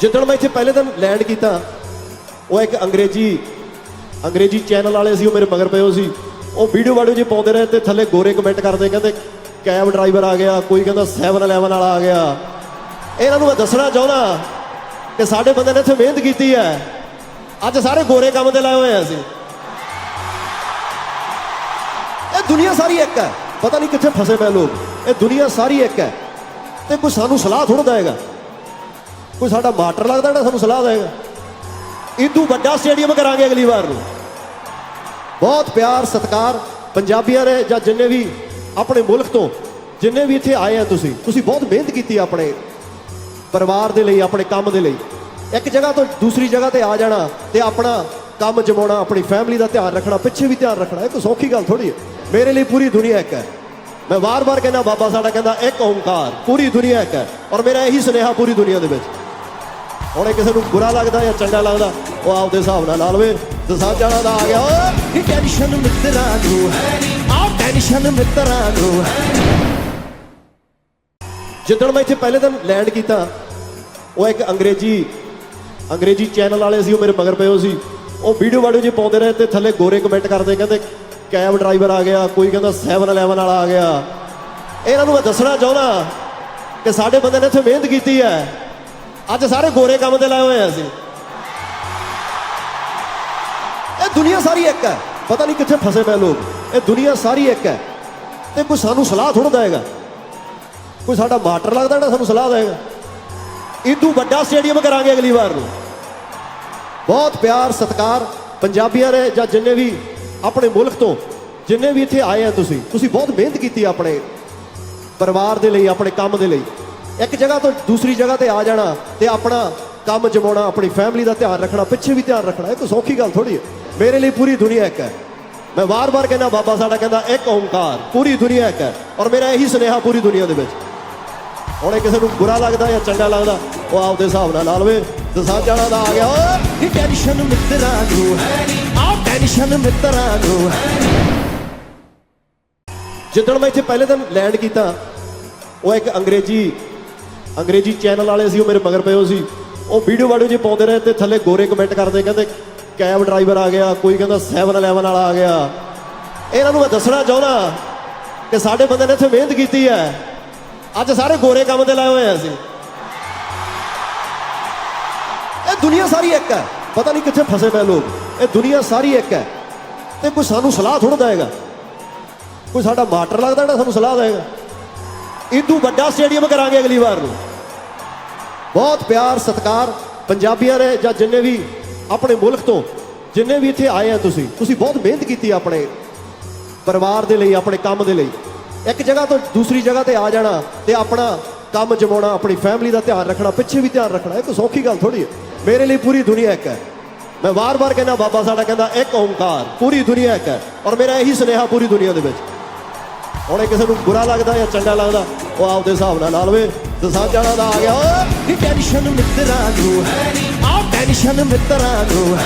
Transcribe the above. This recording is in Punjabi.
ਜਿੱਦਣ ਮੈਂ ਇੱਥੇ ਪਹਿਲੇ ਦਿਨ ਲੈਂਡ ਕੀਤਾ, ਉਹ ਇੱਕ ਅੰਗਰੇਜ਼ੀ ਅੰਗਰੇਜ਼ੀ ਚੈਨਲ ਵਾਲੇ ਸੀ, ਉਹ ਮੇਰੇ ਮਗਰ ਪਏ ਹੋ ਸੀ। ਉਹ ਵੀਡੀਓ ਵਾਡੀਓ ਜੇ ਪਾਉਂਦੇ ਰਹੇ ਤੇ ਥੱਲੇ ਗੋਰੇ ਕਮੈਂਟ ਕਰਦੇ, ਕਹਿੰਦੇ ਕੈਬ ਡਰਾਈਵਰ ਆ ਗਿਆ, ਕੋਈ ਕਹਿੰਦਾ 7-11 ਵਾਲਾ ਆ ਗਿਆ। ਇਹਨਾਂ ਨੂੰ ਮੈਂ ਦੱਸਣਾ ਚਾਹੁੰਦਾ ਕਿ ਸਾਡੇ ਬੰਦੇ ਨੇ ਇੱਥੇ ਮਿਹਨਤ ਕੀਤੀ ਹੈ। ਅੱਜ ਸਾਰੇ ਗੋਰੇ ਕੰਮ ਤੇ ਲਾਏ ਹੋਏ ਆ ਅਸੀਂ। ਇਹ ਦੁਨੀਆ ਸਾਰੀ ਇੱਕ ਹੈ। ਪਤਾ ਨਹੀਂ ਕਿੱਥੇ ਫਸੇ ਪਏ ਲੋਕ। ਇਹ ਦੁਨੀਆ ਸਾਰੀ ਇੱਕ ਹੈ। ਤੇ ਕੋਈ ਸਾਨੂੰ ਸਲਾਹ ਥੋੜਾ ਦੇਗਾ ਕੋਈ ਸਾਡਾ ਮਾਸਟਰ ਲੱਗਦਾ ਜਿਹੜਾ ਸਾਨੂੰ ਸਲਾਹ ਦੇਗਾ ਇਦੋਂ ਵੱਡਾ ਸਟੇਡੀਅਮ ਕਰਾਂਗੇ ਅਗਲੀ ਵਾਰ ਨੂੰ। ਬਹੁਤ ਪਿਆਰ, ਸਤਿਕਾਰ ਪੰਜਾਬੀਆਂ ਨੇ ਜਾਂ ਜਿੰਨੇ ਵੀ ਆਪਣੇ ਮੁਲਕ ਤੋਂ, ਜਿੰਨੇ ਵੀ ਇੱਥੇ ਆਏ ਆ ਤੁਸੀਂ ਤੁਸੀਂ ਬਹੁਤ ਮਿਹਨਤ ਕੀਤੀ ਆਪਣੇ ਪਰਿਵਾਰ ਦੇ ਲਈ, ਆਪਣੇ ਕੰਮ ਦੇ ਲਈ। ਇੱਕ ਜਗ੍ਹਾ ਤੋਂ ਦੂਸਰੀ ਜਗ੍ਹਾ ਤੇ ਆ ਜਾਣਾ ਤੇ ਆਪਣਾ ਕੰਮ ਜਮਾਉਣਾ, ਆਪਣੀ ਫੈਮਿਲੀ ਦਾ ਧਿਆਨ ਰੱਖਣਾ, ਪਿੱਛੇ ਵੀ ਧਿਆਨ ਰੱਖਣਾ, ਇਹ ਕੋਈ ਸੌਖੀ ਗੱਲ ਥੋੜੀ ਹੈ। ਮੇਰੇ ਲਈ ਪੂਰੀ ਦੁਨੀਆ ਇੱਕ ਹੈ। ਮੈਂ ਵਾਰ-ਵਾਰ ਕਹਿੰਦਾ, ਬਾਬਾ ਸਾਡਾ ਕਹਿੰਦਾ, ਇੱਕ ਓਮਕਾਰ ਪੂਰੀ ਦੁਨੀਆ ਇੱਕ ਹੈ। ਔਰ ਮੇਰਾ ਇਹੀ ਸੁਨੇਹਾ ਪੂਰੀ ਦੁਨੀਆ ਦੇ ਵਿੱਚ। ਹੁਣ ਇਹ ਕਿਸੇ ਨੂੰ ਬੁਰਾ ਲੱਗਦਾ ਜਾਂ ਚੰਗਾ ਲੱਗਦਾ, ਉਹ ਆਪਦੇ ਹਿਸਾਬ ਨਾਲ ਲਾ ਲਵੇ। ਦਸਾਂ ਜਾਣਾ ਦਾ ਆ ਗਿਆ, ਓਏ ਟੈਨਸ਼ਨ ਮਿੱਤਰਾਂ ਨੂੰ ਆ ਟੈਨਸ਼ਨ ਮਿੱਤਰਾਂ ਨੂੰ ਜਿੱਦਣ ਮੈਂ ਇੱਥੇ ਪਹਿਲੇ ਦਿਨ ਲੈਂਡ ਕੀਤਾ, ਉਹ ਇੱਕ ਅੰਗਰੇਜ਼ੀ ਅੰਗਰੇਜ਼ੀ ਚੈਨਲ ਵਾਲੇ ਸੀ, ਉਹ ਮੇਰੇ ਮਗਰ ਪਏ ਹੋ ਸੀ। ਉਹ ਵੀਡੀਓ ਵਾਡੀਓ ਜੇ ਪਾਉਂਦੇ ਰਹੇ ਤੇ ਥੱਲੇ ਗੋਰੇ ਕਮੈਂਟ ਕਰਦੇ, ਕਹਿੰਦੇ ਕੈਬ ਡਰਾਈਵਰ ਆ ਗਿਆ, ਕੋਈ ਕਹਿੰਦਾ 7-11 ਵਾਲਾ ਆ ਗਿਆ। ਇਹਨਾਂ ਨੂੰ ਮੈਂ ਦੱਸਣਾ ਚਾਹੁੰਦਾ ਕਿ ਸਾਡੇ ਬੰਦੇ ਨੇ ਇੱਥੇ ਮਿਹਨਤ ਕੀਤੀ ਹੈ। ਅੱਜ ਸਾਰੇ ਗੋਰੇ ਕੰਮ ਤੇ ਲਾਏ ਹੋਏ ਆ ਅਸੀਂ। ਇਹ ਦੁਨੀਆ ਸਾਰੀ ਇੱਕ ਹੈ। ਪਤਾ ਨਹੀਂ ਕਿੱਥੇ ਫਸੇ ਪਏ ਲੋਕ। ਇਹ ਦੁਨੀਆ ਸਾਰੀ ਇੱਕ ਹੈ। ਤੇ ਕੋਈ ਸਾਨੂੰ ਸਲਾਹ ਥੋੜਾ ਦੇਗਾ ਕੋਈ ਸਾਡਾ ਮਾਟਰ ਲੱਗਦਾ ਜਿਹੜਾ ਸਾਨੂੰ ਸਲਾਹ ਦੇਗਾ ਇਦੋਂ ਵੱਡਾ ਸਟੇਡੀਅਮ ਕਰਾਂਗੇ ਅਗਲੀ ਵਾਰ ਨੂੰ। ਬਹੁਤ ਪਿਆਰ, ਸਤਿਕਾਰ ਪੰਜਾਬੀਆਂ ਨੇ ਜਾਂ ਜਿੰਨੇ ਵੀ ਆਪਣੇ ਮੁਲਕ ਤੋਂ, ਜਿੰਨੇ ਵੀ ਇੱਥੇ ਆਏ ਆ ਤੁਸੀਂ ਤੁਸੀਂ ਬਹੁਤ ਮਿਹਨਤ ਕੀਤੀ ਆਪਣੇ ਪਰਿਵਾਰ ਦੇ ਲਈ, ਆਪਣੇ ਕੰਮ ਦੇ ਲਈ। ਇੱਕ ਜਗ੍ਹਾ ਤੋਂ ਦੂਸਰੀ ਜਗ੍ਹਾ ਤੇ ਆ ਜਾਣਾ ਤੇ ਆਪਣਾ ਕੰਮ ਜਮਾਉਣਾ, ਆਪਣੀ ਫੈਮਿਲੀ ਦਾ ਧਿਆਨ ਰੱਖਣਾ, ਪਿੱਛੇ ਵੀ ਧਿਆਨ ਰੱਖਣਾ, ਇਹ ਕੋਈ ਸੌਖੀ ਗੱਲ ਥੋੜੀ ਹੈ। ਮੇਰੇ ਲਈ ਪੂਰੀ ਦੁਨੀਆ ਇੱਕ ਹੈ। ਮੈਂ ਵਾਰ-ਵਾਰ ਕਹਿੰਦਾ, ਬਾਬਾ ਸਾਡਾ ਕਹਿੰਦਾ, ਇੱਕ ਓੰਕਾਰ, ਪੂਰੀ ਦੁਨੀਆ ਇੱਕ ਹੈ। ਔਰ ਮੇਰਾ ਇਹੀ ਸੁਨੇਹਾ ਪੂਰੀ ਦੁਨੀਆ ਦੇ ਵਿੱਚ। ਹੁਣ ਇਹ ਕਿਸੇ ਨੂੰ ਬੁਰਾ ਲੱਗਦਾ ਜਾਂ ਚੰਗਾ ਲੱਗਦਾ, ਉਹ ਆਪਦੇ ਹਿਸਾਬ ਨਾਲ ਲਾ ਲਵੇ। ਦਸਾਂ ਜਾਣਾ ਦਾ ਆ ਗਿਆ, ਓਏ। ਟੈਨਸ਼ਨ ਮਿੱਤਰਾਂ ਨੂੰ ਆ ਟੈਨਸ਼ਨ ਮਿੱਤਰਾਂ ਨੂੰ ਜਿੱਦਣ ਮੈਂ ਇੱਥੇ ਪਹਿਲੇ ਦਿਨ ਲੈਂਡ ਕੀਤਾ, ਉਹ ਇੱਕ ਅੰਗਰੇਜ਼ੀ ਅੰਗਰੇਜ਼ੀ ਚੈਨਲ ਵਾਲੇ ਸੀ, ਉਹ ਮੇਰੇ ਮਗਰ ਪਏ ਹੋ ਸੀ। ਉਹ ਵੀਡੀਓ ਵਾਡੀਓ ਜੇ ਪਾਉਂਦੇ ਰਹੇ ਤੇ ਥੱਲੇ ਗੋਰੇ ਕਮੈਂਟ ਕਰਦੇ, ਕਹਿੰਦੇ ਕੈਬ ਡਰਾਈਵਰ ਆ ਗਿਆ। ਕੋਈ ਕਹਿੰਦਾ 7-11 ਵਾਲਾ ਆ ਗਿਆ। ਇਹਨਾਂ ਨੂੰ ਮੈਂ ਦੱਸਣਾ ਚਾਹੁੰਦਾ ਕਿ ਸਾਡੇ ਬੰਦੇ ਨੇ ਇੱਥੇ ਮਿਹਨਤ ਕੀਤੀ ਹੈ। ਅੱਜ ਸਾਰੇ ਗੋਰੇ ਕੰਮ ਤੇ ਲਾਏ ਹੋਏ ਆ ਅਸੀਂ। ਇਹ ਦੁਨੀਆ ਸਾਰੀ ਇੱਕ ਹੈ। ਪਤਾ ਨਹੀਂ ਕਿੱਥੇ ਫਸੇ ਪਏ ਲੋਕ। ਇਹ ਦੁਨੀਆ ਸਾਰੀ ਇੱਕ ਹੈ। ਤੇ ਕੋਈ ਸਾਨੂੰ ਸਲਾਹ ਥੋੜਾ ਦੇਗਾ ਕੋਈ ਸਾਡਾ ਮਾਟਰ ਲੱਗਦਾ ਜਿਹੜਾ ਸਾਨੂੰ ਸਲਾਹ ਦੇਗਾ ਇਦੋਂ ਵੱਡਾ ਸਟੇਡੀਅਮ ਕਰਾਂਗੇ ਅਗਲੀ ਵਾਰ ਨੂੰ। ਬਹੁਤ ਪਿਆਰ, ਸਤਿਕਾਰ ਪੰਜਾਬੀਆਂ ਨੇ ਜਾਂ ਜਿੰਨੇ ਵੀ ਆਪਣੇ ਮੁਲਕ ਤੋਂ, ਜਿੰਨੇ ਵੀ ਇੱਥੇ ਆਏ ਆ ਤੁਸੀਂ ਤੁਸੀਂ ਬਹੁਤ ਮਿਹਨਤ ਕੀਤੀ ਆਪਣੇ ਪਰਿਵਾਰ ਦੇ ਲਈ, ਆਪਣੇ ਕੰਮ ਦੇ ਲਈ। ਇੱਕ ਜਗ੍ਹਾ ਤੋਂ ਦੂਸਰੀ ਜਗ੍ਹਾ ਤੇ ਆ ਜਾਣਾ ਤੇ ਆਪਣਾ ਕੰਮ ਜਮਾਉਣਾ, ਆਪਣੀ ਫੈਮਿਲੀ ਦਾ ਧਿਆਨ ਰੱਖਣਾ, ਪਿੱਛੇ ਵੀ ਧਿਆਨ ਰੱਖਣਾ, ਇਹ ਕੋਈ ਸੌਖੀ ਗੱਲ ਥੋੜੀ ਹੈ। ਮੇਰੇ ਲਈ ਪੂਰੀ ਦੁਨੀਆ ਇੱਕ ਹੈ। ਮੈਂ ਵਾਰ-ਵਾਰ ਕਹਿੰਦਾ, ਬਾਬਾ ਸਾਡਾ ਕਹਿੰਦਾ, ਇੱਕ ਓੰਕਾਰ, ਪੂਰੀ ਦੁਨੀਆ ਇੱਕ ਹੈ। ਔਰ ਮੇਰਾ ਇਹੀ ਸੁਨੇਹਾ ਪੂਰੀ ਦੁਨੀਆ ਦੇ ਵਿੱਚ। ਹੁਣ ਇਹ ਕਿਸੇ ਨੂੰ ਬੁਰਾ ਲੱਗਦਾ ਜਾਂ ਚੰਗਾ ਲੱਗਦਾ, ਉਹ ਆਪਦੇ ਹਿਸਾਬ ਨਾਲ ਲਾ ਲਵੇ ਦਸਾਂ ਜਾਣਾ ਦਾ ਆ ਗਿਆ। ਓਏ ਟੈਨਸ਼ਨ ਮਿੱਤਰਾਂ ਨੂੰ। ਆ ਟੈਨਸ਼ਨ ਮਿੱਤਰਾਂ ਨੂੰ।